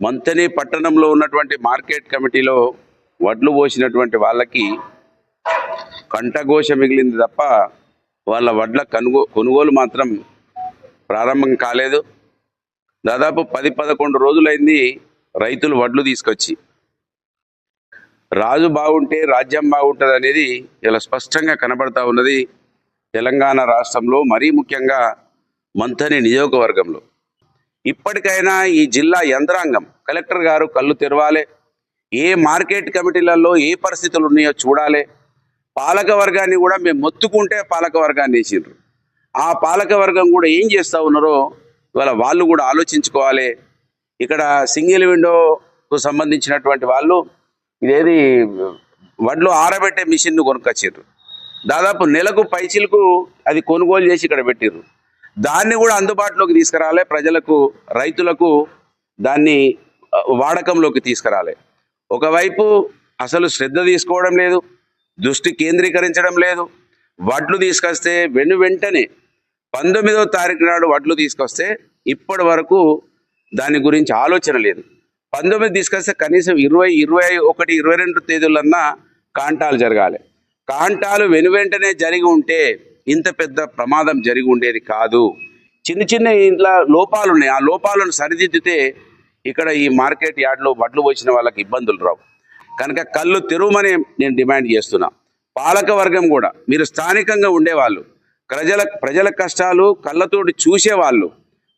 మంతని పట్టణంలో ఉన్నటువంటి మార్కెట్ కమిటీలో వడ్లు పోసినటువంటి వాళ్ళకి కంటఘోష మిగిలింది తప్ప వాళ్ళ వడ్ల కనుగో కొనుగోలు మాత్రం ప్రారంభం కాలేదు. దాదాపు పది పదకొండు రోజులైంది రైతులు వడ్లు తీసుకొచ్చి. రాజు బాగుంటే రాజ్యం బాగుంటుంది అనేది ఇలా స్పష్టంగా కనబడతా ఉన్నది తెలంగాణ రాష్ట్రంలో మరీ ముఖ్యంగా మంథని నియోజకవర్గంలో. ఇప్పటికైనా ఈ జిల్లా యంత్రాంగం కలెక్టర్ గారు కళ్ళు తెరవాలి. ఏ మార్కెట్ కమిటీలలో ఏ పరిస్థితులు ఉన్నాయో చూడాలి. పాలక వర్గాన్ని కూడా మేము మొత్తుకుంటే పాలక వర్గాన్ని వేసిండ్రు. ఆ పాలక వర్గం కూడా ఏం చేస్తూ ఉన్నారో ఇవాళ వాళ్ళు కూడా ఆలోచించుకోవాలి. ఇక్కడ సింగిల్ విండోకు సంబంధించినటువంటి వాళ్ళు ఇదేది వడ్లు ఆరబెట్టే మిషన్ను కొనుక్కొచ్చారు దాదాపు నెలకు పైచిలకు అది కొనుగోలు చేసి ఇక్కడ పెట్టిర్రు. దాన్ని కూడా అందుబాటులోకి తీసుకురాలే ప్రజలకు రైతులకు దాన్ని వాడకంలోకి తీసుకురాలి. ఒకవైపు అసలు శ్రద్ధ తీసుకోవడం లేదు దృష్టి కేంద్రీకరించడం లేదు వడ్లు తీసుకొస్తే వెను వెంటనే పంతొమ్మిదవ తారీఖు నాడు వడ్లు తీసుకొస్తే ఇప్పటి వరకు దాని గురించి ఆలోచన లేదు. పంతొమ్మిది తీసుకొస్తే కనీసం ఇరవై ఇరవై ఒకటి ఇరవై రెండు తేదీలన్నా కాంటాలు జరగాలి. కాంటాలు వెను వెంటనే జరిగి ఉంటే ఇంత పెద్ద ప్రమాదం జరిగి ఉండేది కాదు. చిన్న చిన్న ఇంట్లో లోపాలు ఉన్నాయి. ఆ లోపాలను సరిదిద్దితే ఇక్కడ ఈ మార్కెట్ యార్డ్లో వడ్లు వచ్చిన వాళ్ళకి ఇబ్బందులు రావు. కనుక కళ్ళు తెరువమని నేను డిమాండ్ చేస్తున్నా. పాలక వర్గం కూడా మీరు స్థానికంగా ఉండేవాళ్ళు ప్రజల ప్రజల కష్టాలు కళ్ళతోటి చూసేవాళ్ళు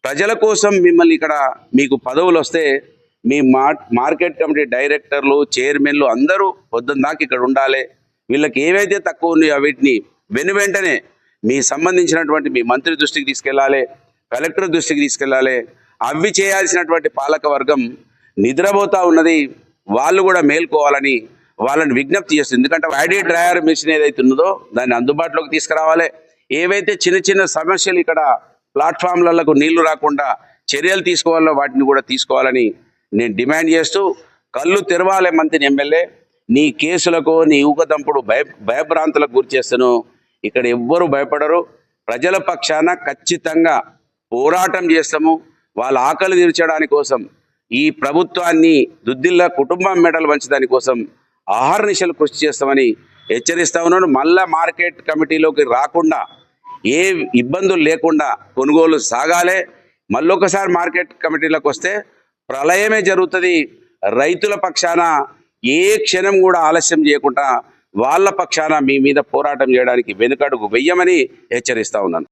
ప్రజల కోసం మిమ్మల్ని ఇక్కడ మీకు పదవులు వస్తే మీ మార్కెట్ కమిటీ డైరెక్టర్లు చైర్మన్లు అందరూ పొద్దున్న దాకా ఇక్కడ ఉండాలి. వీళ్ళకి ఏవైతే తక్కువ ఉన్నాయో వీటిని వెను వెంటనే మీ సంబంధించినటువంటి మీ మంత్రి దృష్టికి తీసుకెళ్ళాలి కలెక్టర్ దృష్టికి తీసుకెళ్ళాలి అవి చేయాల్సినటువంటి పాలక వర్గం నిద్రపోతూ ఉన్నది. వాళ్ళు కూడా మేల్కోవాలని వాళ్ళని విజ్ఞప్తి చేస్తుంది. ఎందుకంటే ఐడి డ్రయర్ మిషన్ ఏదైతే ఉన్నదో దాన్ని అందుబాటులోకి తీసుకురావాలి. ఏవైతే చిన్న చిన్న సమస్యలు ఇక్కడ ప్లాట్ఫామ్లకు నీళ్ళు రాకుండా చర్యలు తీసుకోవాలో వాటిని కూడా తీసుకోవాలని నేను డిమాండ్ చేస్తూ కళ్ళు తెరవాలి మంత్రి ఎమ్మెల్యే. నీ కేసులకు నీ ఊకదంపుడు భయ భయభ్రాంతులకు గురి చేస్తాను. ఇక్కడ ఎవ్వరు భయపడరు. ప్రజల పక్షాన ఖచ్చితంగా పోరాటం చేస్తాము. వాళ్ళ ఆకలి తీర్చడానికి కోసం ఈ ప్రభుత్వాన్ని దుద్దిల్ల కుటుంబం మెడలు వంచడాని కోసం ఆహార కృషి చేస్తామని హెచ్చరిస్తా ఉన్నాను. మళ్ళా మార్కెట్ కమిటీలోకి రాకుండా ఏ ఇబ్బందులు లేకుండా కొనుగోలు సాగాలే. మళ్ళొకసారి మార్కెట్ కమిటీలోకి వస్తే ప్రళయమే జరుగుతుంది. రైతుల పక్షాన ఏ క్షణం కూడా ఆలస్యం చేయకుండా వాళ్ళ పక్షాన మీ మీద పోరాటం చేయడానికి వెనుకడుగు వెయ్యమని హెచ్చరిస్తా ఉన్నాను.